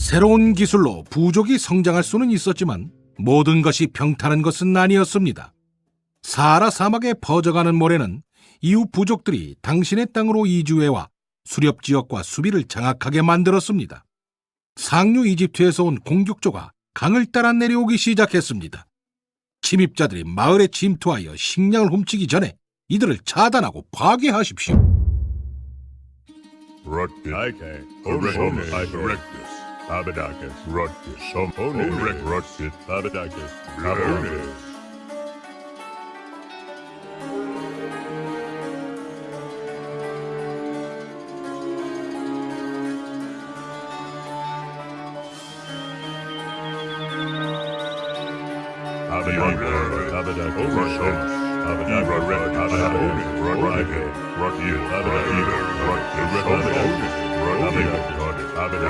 새로운 기술로 부족이 성장할 수는 있었지만 모든 것이 평탄한 것은 아니었습니다. 사하라 사막에 퍼져가는 모래는 이후 부족들이 당신의 땅으로 이주해와 수렵 지역과 수비를 장악하게 만들었습니다. 상류 이집트에서 온 공격조가 강을 따라 내려오기 시작했습니다. 침입자들이 마을에 침투하여 식량을 훔치기 전에 이들을 차단하고 파괴하십시오. Rutgers. Okay. Abadakis, Rodkis, Omponis, Orek Rodkis, Abadakis, Rabonis. Abadakis, Abadakis, Orek Abadakis, Rodkis, Abadakis, Rodkis, Abadakis, Rodkis, Abadakis, Abadakis,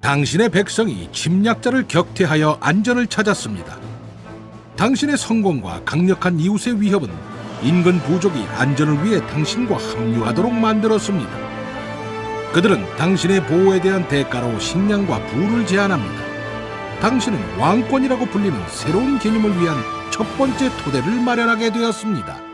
당신의 백성이 침략자를 격퇴하여 안전을 찾았습니다. 당신의 성공과 강력한 이웃의 위협은 인근 부족이 안전을 위해 당신과 합류하도록 만들었습니다. 그들은 당신의 보호에 대한 대가로 식량과 부를 제안합니다. 당신은 왕권이라고 불리는 새로운 개념을 위한 첫 번째 토대를 마련하게 되었습니다.